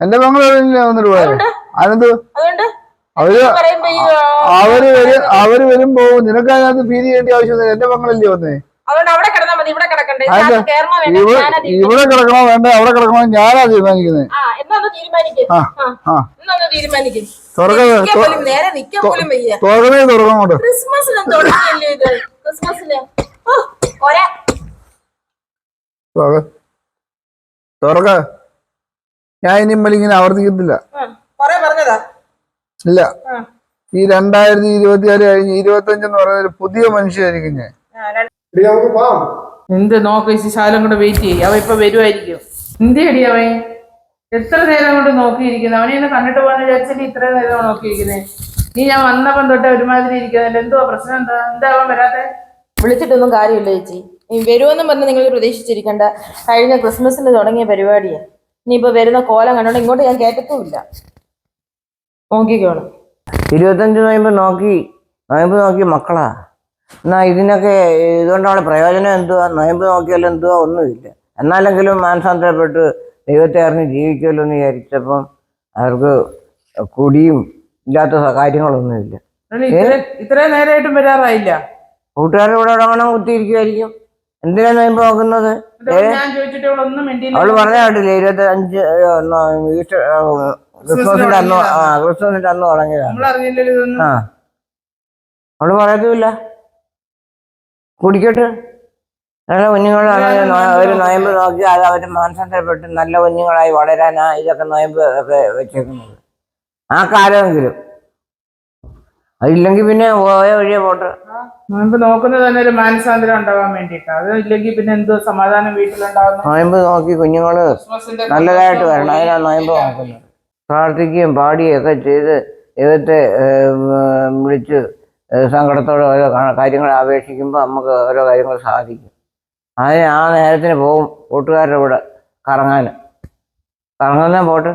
എന്റെ പെങ്ങളില്ല വന്നിട്ട് പോയത് അതെന്ത് അവർ അവർ വരും അവർ വരും പോകും. നിനക്ക് അതിനകത്ത് ഫീൽ ചെയ്യേണ്ട ആവശ്യമൊന്നുമില്ല എന്റെ ബംഗളല്ലേ വന്നേ? ഇവിടെ കിടക്കണോ വേണ്ട? അവിടെ കിടക്കണോ? ഞാനാ തീരുമാനിക്കുന്നത് തുറക്കണേ തുറക്കണം അങ്ങോട്ട്. ക്രിസ്മസിന് തുറക്ക. ഞാൻ ഇനി ഇങ്ങനെ ആവർത്തിക്കത്തില്ല. ഇല്ല. ആ. ഈ രണ്ടായിരത്തി ഇരുപത്തിയാറ് കഴിഞ്ഞ് ഇരുപത്തി അഞ്ചെന്ന് പറയുന്ന ഒരു പുതിയ മനുഷ്യനായിരിക്കും ഞാൻ. എന്ത് നോക്ക് ഈ ശാലം കൊണ്ട് വെയിറ്റ് ചെയ്യും. അവ ഇപ്പൊ വരുമായിരിക്കും എന്തിയടി അവൻ? എത്ര നേരം കൊണ്ട് നോക്കിയിരിക്കുന്നു? അവനെ എന്നെ കണ്ടിട്ട് പോകാൻ വിചാരിച്ചിട്ട് ഇത്ര നേരം നോക്കിയിരിക്കുന്നേ? നീ ഞാൻ വന്നപ്പം തൊട്ട് ഒരുമാതിരി ഇരിക്കുന്നില്ല എന്തുവാ പ്രശ്നം? എന്താ എന്താ അവൻ വരാത്തെ? വിളിച്ചിട്ടൊന്നും കാര്യമില്ല ചേച്ചി. ഈ വരുമെന്നും പറഞ്ഞ് നിങ്ങൾ പ്രതീക്ഷിച്ചിരിക്കണ്ട. കഴിഞ്ഞ ക്രിസ്മസിന് തുടങ്ങിയ പരിപാടിയാ. ഇനിയിപ്പോ വരുന്ന കോലം കണ്ടോണ്ട് ഇങ്ങോട്ട് ഞാൻ കേട്ടത്തുമില്ല നോക്കിക്കോണം ഇരുപത്തഞ്ച് നോയമ്പ് നോക്കി നോയമ്പ് നോക്കി മക്കളാ. എന്നാ ഇതിനൊക്കെ ഇതുകൊണ്ടുള്ള പ്രയോജനം എന്തുവാ? നോയമ്പ് നോക്കിയാലും എന്തുവാ? ഒന്നുമില്ല. എന്നാലെങ്കിലും മാനസാന്തരപ്പെട്ട് ദൈവത്തെ അറിഞ്ഞ് ജീവിക്കുമല്ലോ എന്ന് വിചാരിച്ചപ്പം അവർക്ക് കുടിയും ഇല്ലാത്ത കാര്യങ്ങളൊന്നുമില്ല. ഇത്ര ഇത്രയും നേരമായിട്ടും വരാറായില്ല? കൂട്ടുകാരുടെ കൂടെ ഉടങ്ങണം കുത്തിയിരിക്കുമായിരിക്കും എന്തിനാ നോയമ്പ് നോക്കുന്നത്? ഞാൻ മിണ്ടിയില്ല. അവൾ പറഞ്ഞ കേട്ടില്ലേ ഇരുപത്തി അഞ്ച് ഈസ്റ്റർ ക്രിസ്മസിന്റെ അന്ന് ആ ക്രിസ്മസിന്റെ അന്ന് തുടങ്ങിയതാണ്. ആ. അവൾ പറയത്തുമില്ല. കുടിക്കട്ടെ. നല്ല കുഞ്ഞുങ്ങളാണ്. ഒരു നോയമ്പ് നോക്കി അത് അവർ മാനസാന്തരപ്പെട്ട് നല്ല കുഞ്ഞുങ്ങളായി വളരാനാ ഇതൊക്കെ നോയമ്പ് ഒക്കെ വെച്ചേക്കുന്നത്. ആ കാലമെങ്കിലും. അതില്ലെങ്കിൽ പിന്നെ പോയ വഴിയെ പോട്ടെ. നോയമ്പ് നോക്കുന്നത് തന്നെ ഒരു മാനസാന്തരം ഉണ്ടാവാൻ വേണ്ടിട്ടാ അത് ഇല്ലെങ്കിൽ പിന്നെ എന്തോ സമാധാനം വീട്ടിലുണ്ടാവുന്നു നോയമ്പ് നോക്കി കുഞ്ഞുങ്ങൾ നല്ലതായിട്ട് വരണം. അതിനാ നോയമ്പ് നോക്കുന്നത്. പ്രാർത്ഥിക്കുകയും പാടുകയും ഒക്കെ ചെയ്ത് ദൈവത്തെ വിളിച്ച് സങ്കടത്തോടെ ഓരോ കാര്യങ്ങൾ അപേക്ഷിക്കുമ്പോൾ നമുക്ക് ഓരോ കാര്യങ്ങൾ സാധിക്കും. അതിന് ആ നേരത്തിന് പോകും കൂട്ടുകാരുടെ കൂടെ കറങ്ങാൻ. കറങ്ങുന്ന പോട്ട്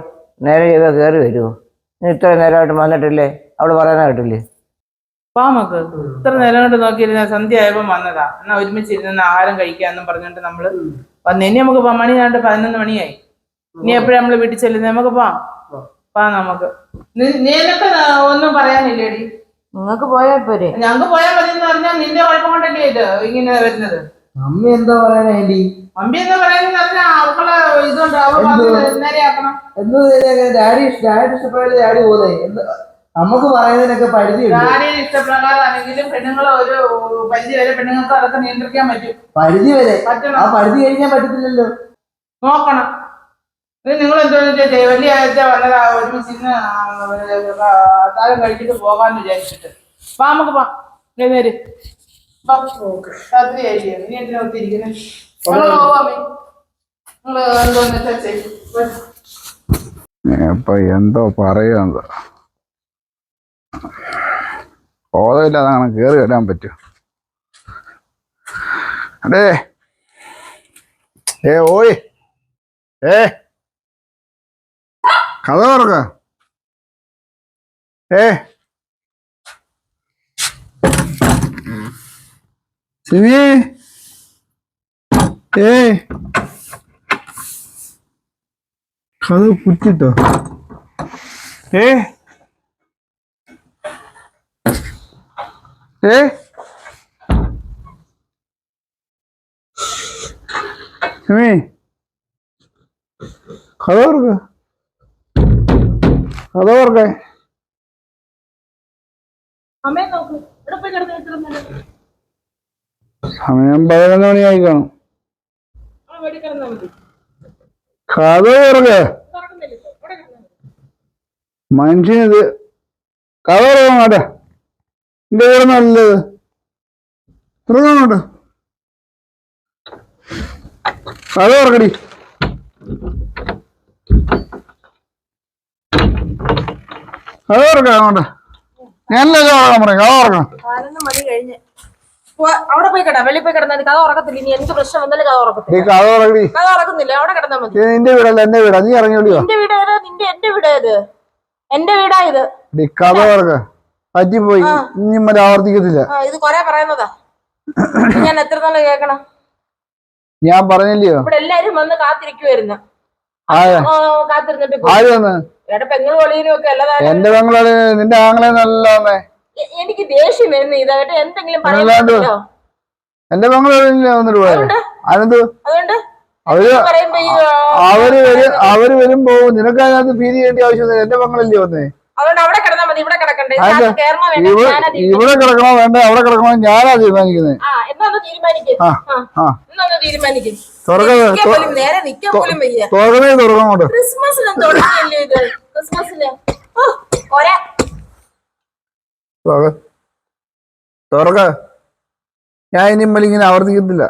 നേരെ ചെയ്താൽ കയറി വരുമോ ഇത്ര നേരമായിട്ട് വന്നിട്ടില്ലേ? അവിടെ പറയുന്ന കേട്ടില്ലേ? വാ നമുക്ക് ഇത്ര നേരം കൊണ്ട് നോക്കിയിരുന്ന സന്ധ്യ ആയപ്പോ വന്നതാ. എന്നാ ഒരുമിച്ച് ഇരുന്ന് ആഹാരം കഴിക്കാന്നും പറഞ്ഞിട്ട് നമ്മൾ വന്നു. ഇനി നമുക്ക് പോവാം. മണി രണ്ട് പതിനൊന്ന് മണിയായി. ഇനി എപ്പോഴും നമ്മൾ വീട്ടിൽ ചെല്ലുന്നത് നമുക്ക് പോവാം. പാ നമുക്ക്. ഒന്നും പറയാനില്ലേടി? നിങ്ങൾക്ക് പോയാ പോരെ. ഞങ്ങൾക്ക് പോയാൽ മതി എന്ന് പറഞ്ഞാൽ നിന്റെ കുഴപ്പം കൊണ്ടല്ലേ ഇത് ഇങ്ങനെ വരുന്നത്? അമ്മ എന്താ പറയാനാ അമ്മ എന്താ പറയാനെന്ന് പറഞ്ഞാൽ അവളെ ഇതുകൊണ്ട് അവളെ നേരെ ആക്കണം എന്ത് ഡാഡി ഡാഡി ഇഷ്ടപ്പെടാതെ ഡാഡി പോന്നെ. എന്ത്? നമുക്ക് പറയുന്നതിനൊക്കെ പരിധിയുണ്ട്. ഇഷ്ടപ്രകാരം ഒരു പരിധി വരെ പെണ്ണുങ്ങൾക്ക് അതൊക്കെ നിയന്ത്രിക്കാൻ പറ്റും. പരിധി വരെ? ആ പരിധി കഴിഞ്ഞാൽ പറ്റത്തില്ലല്ലോ. നോക്കണം. ഇത് നിങ്ങൾ എന്തോന്ന് വെച്ചാൽ വലിയ ആഴ്ച വളരെ ഒരുമിച്ച് ഇന്ന് താരം കഴിച്ചിട്ട് പോകാന്ന് വിചാരിച്ചിട്ട്. വാ നമുക്ക് വാ. നേര് രാത്രി ആയില്ലേ ഇനി എന്തിനാ ഒത്തിരിക്കുന്നത് ഞങ്ങൾ പോവാമേ നിങ്ങൾ എന്തോന്ന് വെച്ചാൽ ചെയ്യും. ഇപ്പൊ എന്തോ പറയുന്നത് ബോധമില്ലാതെ അങ്ങനെ കയറി വരാൻ പറ്റും. അടേ ഏ ഓയ്. ഏ. കഥ തുറക്ക. ഏ. സിമി ഏ. കഥ കുറ്റിട്ടോ ഏ. ഏ? സിമി കഥ തുറക്ക കഥ തുറക്കേ പോയി സമയം പതിനൊന്ന് മണിയായി കാണും. കഥ തുറക്കേ. മനുഷ്യനിത്. കഥ തുറക്കണോട്ടെ എന്റെ വീട് നല്ലത്. തുറക്കണോട്ടെ കഥ അത് കഥ തുറക്കാം അങ്ങോട്ട് ഞാനല്ലേ ഓർക്കണം പറയാം കഥ പോ- അവിടെ പോയി കിട വെളിയിൽ പോയി കിടന്നാൽ കഥ ഉറക്കത്തില്ല ഇനി എനിക്ക് പ്രശ്നം വന്നാലും കഥ നീ ഉറക്കത്തില്ല കഥ തുറക്കടി. കഥ ഉറക്കുന്നില്ല അവിടെ മതി. നിന്റെ വീടല്ല എന്റെ വീടാ. നീ ഇറങ്ങിയോളിയോ നിന്റെ വീട് നിന്റെ എന്റെ വീടാ ഇത് എന്റെ വീടാ ഇത്. കഥ തുറക്ക. പറ്റിപ്പോയി ഇനി മറ്റേ ആവർത്തിക്കത്തില്ല. ഇത് കൊറേ പറയുന്നതാ. ഞാൻ എത്ര നാൾ കേക്കണം ഞാൻ പറഞ്ഞില്ലയോ? ഇവിടെ എല്ലാരും വന്ന് കാത്തിരിക്കുവായിരുന്നു. കാത്തിരുന്നിട്ട് ആര് വന്ന് എടാ പെങ്ങളും ഒളിയനും ഒക്കെ അല്ലതാണ് എന്റെ പെങ്ങളെ നിന്റെ ആങ്ങളെ നല്ല എനിക്ക് ദേഷ്യം വരുന്നു എന്തെങ്കിലും എന്റെ പെങ്ങളെ വന്നിട്ട് പോയത് അനന്ത് അതുകൊണ്ട്? അവർ അവർ വരും അവർ വരുമ്പോ നിനക്ക് അതിനകത്ത് ഭീതി ചെയ്യേണ്ട ആവശ്യം എന്റെ പെങ്ങളല്ലേ വന്നേ. അതുകൊണ്ട് അവിടെ കിടന്നാ മതി ഇവിടെ കിടക്കണ്ടേ. വേണ്ട? ഇവിടെ കിടക്കണോ വേണ്ട? അവിടെ കിടക്കണോ? ഞാനാ തീരുമാനിക്കുന്നത് തുറക്കണേ തുറക്കണം കൊണ്ട് ക്രിസ്മസിനും തുടങ്ങിയല്ലേ ഇത്? ക്രിസ്മസിന്. ഓ, ഒരേ തുറക്ക. ഞാൻ ഇനി ഇമ്മൽ ഇങ്ങനെ ആവർത്തിക്കത്തില്ല.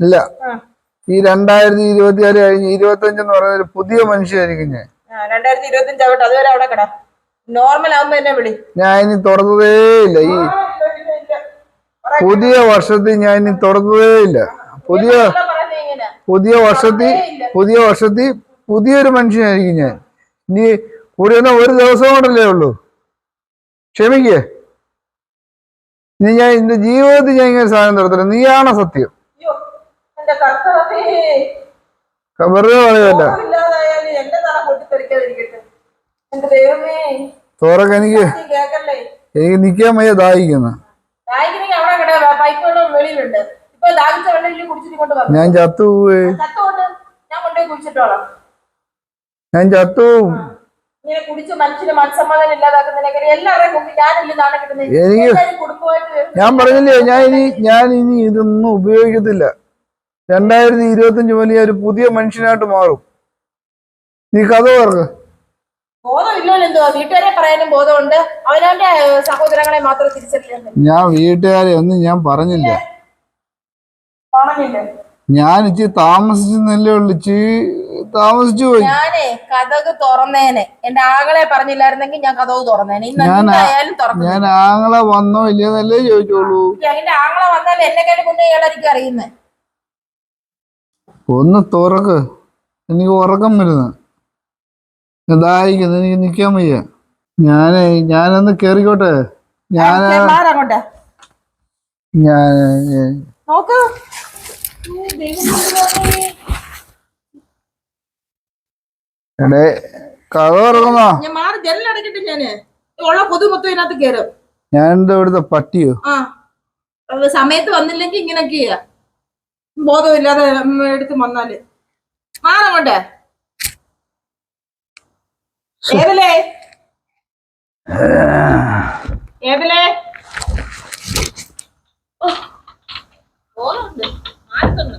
ഇല്ല. ഈ രണ്ടായിരത്തി ഇരുപത്തി ആറ് കഴിഞ്ഞ് ഇരുപത്തി അഞ്ചെന്ന് പറയുന്ന ഒരു പുതിയ മനുഷ്യനായിരിക്കും ഞാൻ. രണ്ടായിരത്തി ഇരുപത്തി അഞ്ച് ആവട്ടെ അതുവരെ അവിടെ കിടാ. നോർമൽ ആവുമ്പോ എന്നെ വിളി. ഞാൻ ഇനി തുറന്നതേ ഇല്ല. ഈ പുതിയ വർഷത്തിൽ ഞാൻ ഇനി തുറന്നതേ ഇല്ല. പുതിയ പുതിയ വർഷത്തിൽ പുതിയ വർഷത്തിൽ പുതിയൊരു മനുഷ്യനായിരിക്കും ഞാൻ. ഇനി കൂടി വന്ന ഒരു ദിവസം കൊണ്ടല്ലേ ഉള്ളൂ. ക്ഷമിക്കേ. ഇനി ഞാൻ എന്റെ ജീവിതത്തിൽ ഞാൻ ഇങ്ങനെ സാധനം തരത്തില്ല നീയാണ് സത്യം. വെറുതെ പറയുമല്ല ഇല്ലാതായാലും എന്റെ തല പൊട്ടിത്തെറിക്കാതിരിക്കട്ടെ എന്റെ ദൈവമേ തുറക്ക എനിക്ക് എനിക്ക് നിക്കാൻ വയ്യ ദാഹിക്കുന്നു. ഞാൻ ചത്തു ഞാൻ ചത്തുപോവും ഇങ്ങനെ കുടിച്ച് മനുഷ്യന് മനസ്സമാധാനം ഇല്ലാതാക്കുന്നതിനൊക്കെ എല്ലാവരുടെയും മുമ്പിൽ ഞാനില്ല നാളെ കിട്ടുന്നത്. എനിക്ക് കുടുംബമായിട്ട് വരുന്നു. ഞാൻ പറഞ്ഞില്ലേ ഞാൻ ഇനി ഞാൻ ഇനി ഇതൊന്നും ഉപയോഗിക്കത്തില്ല. രണ്ടായിരത്തി ഇരുപത്തഞ്ച് മുതൽ ഞാൻ ഒരു പുതിയ മനുഷ്യനായിട്ട് മാറും. നീ കഥ പറഞ്ഞു ഞാൻ വീട്ടുകാരെ ഒന്നും ഞാൻ പറഞ്ഞില്ല. ഞാൻ ഇച്ചി താമസിച്ചെന്നല്ലേ ഉള്ളു. ഇച്ചി താമസിച്ചു പോയി. ഞാനേ കഥക് തുറന്നേനെ. എന്റെ ആകളെ പറഞ്ഞില്ലായിരുന്നെങ്കിൽ ഞാൻ കഥക് തുറന്നേനെ. ഞാൻ ആങ്ങളെ വന്നോ ഇല്ലയെന്നല്ലേ ചോദിച്ചോളൂ. എന്റെ ആങ്ങളെ വന്നാൽ എന്നെ കയ്യിൽ കൊണ്ട് ഇയാളായിരിക്കും അറിയുന്നേ. ഒന്ന് തുറക്ക്. എനിക്ക് ഉറക്കം വരുന്നു. ഇതായിരിക്കുന്നു എനിക്ക് നിൽക്കാൻ വയ്യ. ഞാനേ ഞാനൊന്ന് കേറിക്കോട്ടെ? ഞാൻ ഞാൻ. എടേ കഥ തുറക്കുന്നോ ഞാൻ എന്താ ഇവിടുത്തെ പട്ടിയോ? സമയത്ത് വന്നില്ലെങ്കിൽ ഇങ്ങനൊക്കെയാ. ബോധമില്ലാതെ എടുത്ത് വന്നാൽ. മാറങ്ങോട്ടെ ഏതലേ ഏതലേ ഓ, ബോധമുണ്ട്. മാറ്റുന്നു.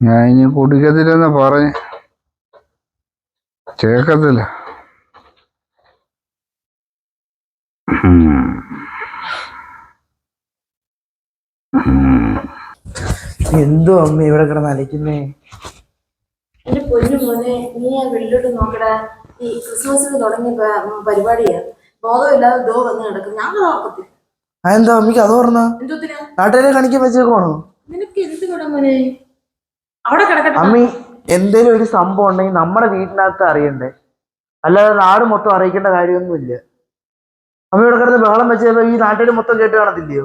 ഞാൻ ഇനി കുടിക്കത്തില്ലെന്ന് പറഞ്ഞ്. കേക്കത്തില്ല. എന്തോ അമ്മ ഇവിടെ കിടന്ന് അലക്കുന്നേ എന്റെ പൊന്നു മോനെ നീ ആ വെള്ളിലോട്ട് നോക്കടാ. ഈ ക്രിസ്മസിന് തുടങ്ങിയ പരിപാടിയാണ് പരിപാടിയാ. ബോധമില്ലാതെ ദോ വന്ന് കിടക്കും ഞാൻ ഓർക്കത്തില്ല. അതെന്താ അമ്മിക്ക് അത് പറഞ്ഞ നാട്ടുകാരെ കാണിക്കാൻ വെച്ചേക്കോണോ നിനക്ക് എന്ത് കൂടാ മോനെ? അവിടെ കിടക്കട്ടെ. അമ്മി എന്തേലും ഒരു സംഭവം ഉണ്ടെങ്കിൽ നമ്മുടെ വീട്ടിനകത്ത് അറിയണ്ടേ? അല്ലാതെ നാട് മൊത്തം അറിയിക്കേണ്ട കാര്യമൊന്നുമില്ല. അമ്മ ഇവിടെ കിടന്ന് ബഹളം വെച്ചപ്പോ ഈ നാട്ടുകാർ മൊത്തം കേട്ട് കാണത്തില്ലയോ?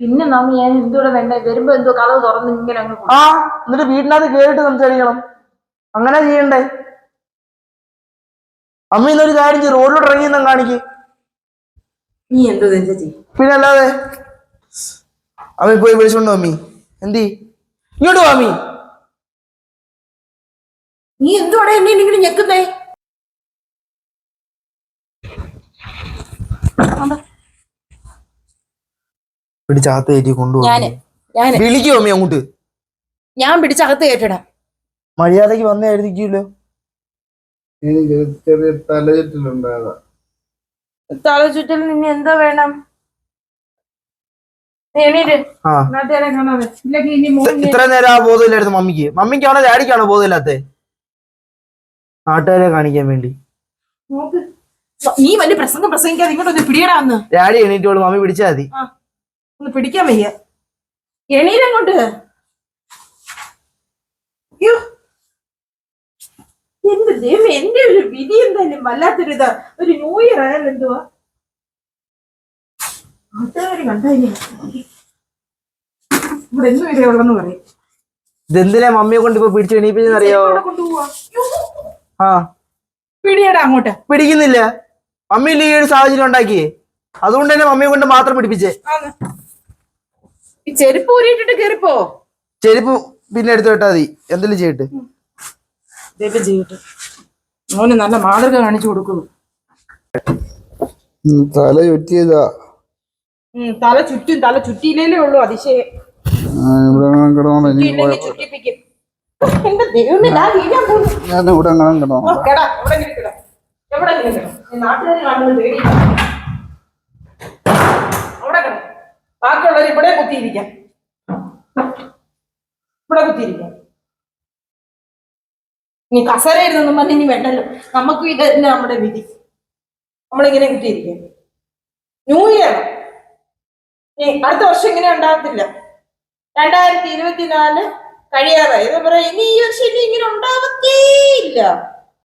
പിന്നെ നമ്മ ഞാൻ എന്തുകൂടെ വേണ്ട? വരുമ്പോ എന്തോ കളവ് തുറന്ന് ഇങ്ങനെ അങ്ങ് ആ എന്നിട്ട് വീടിനകത്ത് കേട്ട് സംസാരിക്കണം. അങ്ങനെ ചെയ്യണ്ടേ? അമ്മ ഇന്നൊരു കാര്യം ചെയ്യും റോഡിലോട്ട് ഇറങ്ങി കാണിക്ക്. നീ എന്തോ എന്താ ചെയ്യും? പിന്നെ അല്ലാതെ അമ്മ പോയി വിളിച്ചോണ്ടോ അമ്മി. എന്തി ഇങ്ങോട്ട് വാ അമ്മി. നീ എന്തോടെ എന്നെ ഇങ്ങനെ ഞെക്കുന്നേ? പിടിച്ചകത്ത് കയറ്റി ഞാൻ കൊണ്ടുപോകും. ഞാൻ വിളിക്കോ അമ്മി അങ്ങോട്ട്. ഞാൻ പിടിച്ചകത്ത് കേട്ടിടാം മര്യാദയ്ക്ക് വന്നേ എനിക്ക് ചെറിയ തലചുറ്റലുണ്ടായതാ തലചുറ്റൽ നിന്നെ എന്തോ വേണം? നീ എണീറ്റ്. ആ. നാട്ടുകാരെ കാണാതെ ഇല്ലെങ്കിൽ ഇനി മോൻ ഇത്ര നേരം ആ ബോധമില്ലായിരുന്നു മമ്മിക്ക്. മമ്മിക്കാണോ ഡാഡിക്കാണോ ബോധമില്ലാത്ത നാട്ടുകാരെ കാണിക്കാൻ വേണ്ടി. നോക്ക് നീ വലിയ പ്രസംഗം പ്രസംഗിക്കാതെ ഇങ്ങോട്ടൊന്ന് പിടിയടാ ഒന്ന് ഡാഡി എണീറ്റോളൂ മമ്മി പിടിച്ചാൽ മതി. ഒന്ന് പിടിക്കാൻ വയ്യ. എണീരങ്ങോട്ട് അയ്യോ. എന്റെ ദൈവം എന്റെ ഒരു വിധി എന്തായാലും വല്ലാത്തൊരു ഇതാ ഒരു ന്യൂ ഇയർ ആയാലും എന്തുവാ? നാട്ടുകാര് കണ്ടു ഇവിടെ എന്ത് വരെ ഉള്ളെന്ന് പറയും. ഇതെന്തിനാ മമ്മിയെ കൊണ്ട് ഇപ്പൊ പിടിച്ചു എണീപ്പിച്ചെന്നറിയോ കൊണ്ടുപോവാ. ആ. പിടിയടാ അങ്ങോട്ട്. പിടിക്കുന്നില്ല. മമ്മി ഇല്ല ഈ ഒരു സാഹചര്യം ഉണ്ടാക്കി അതുകൊണ്ട് തന്നെ മമ്മിയെ കൊണ്ട് മാത്രം പിടിപ്പിച്ചേ. ഈ ചെരുപ്പ് ഊരിയിട്ടിട്ട് കേറിപ്പോ. ചെരുപ്പ് പിന്നെ എടുത്തു വിട്ടാ മതി. എന്തെങ്കിലും ചെയ്യട്ടെ. ചെയ്തിട്ട് മോന് നല്ല മാതൃക കാണിച്ചു കൊടുക്കുന്നു. തല ചുറ്റിയതാ. തല ചുറ്റും തല ചുറ്റിയില്ലേ ഉള്ളൂ അതിശയം. ചുറ്റിയില്ലെങ്കിൽ ചുറ്റിപ്പിക്കും. എന്റെ ദൈവമേ ഞാൻ വീഴാൻ പോകുന്നു. ഞാൻ ഇവിടെ കിടന്നു കിടന്നോ നാട്ടുകാര് കാണുന്നത് പേടിയില്ല. അവിടെ കിട. ബാക്കിയുള്ളവർ ഇവിടെ കുത്തിയിരിക്കാം. ഇവിടെ കുത്തിയിരിക്കാം. നീ കസര നിന്നും പറഞ്ഞ് ഇനി വേണ്ടല്ലോ. നമുക്ക് ഇത് തന്നെ നമ്മുടെ വിധി. നമ്മളിങ്ങനെ കിട്ടിയിരിക്കും ന്യൂ ഇയർ നീ അടുത്ത വർഷം ഇങ്ങനെ ഉണ്ടാകത്തില്ല. രണ്ടായിരത്തി ഇരുപത്തിനാല് കഴിയാറായി. പറയാം ഇനി ഈ വർഷം ഇനി ഇങ്ങനെ ഉണ്ടാവത്തേയില്ല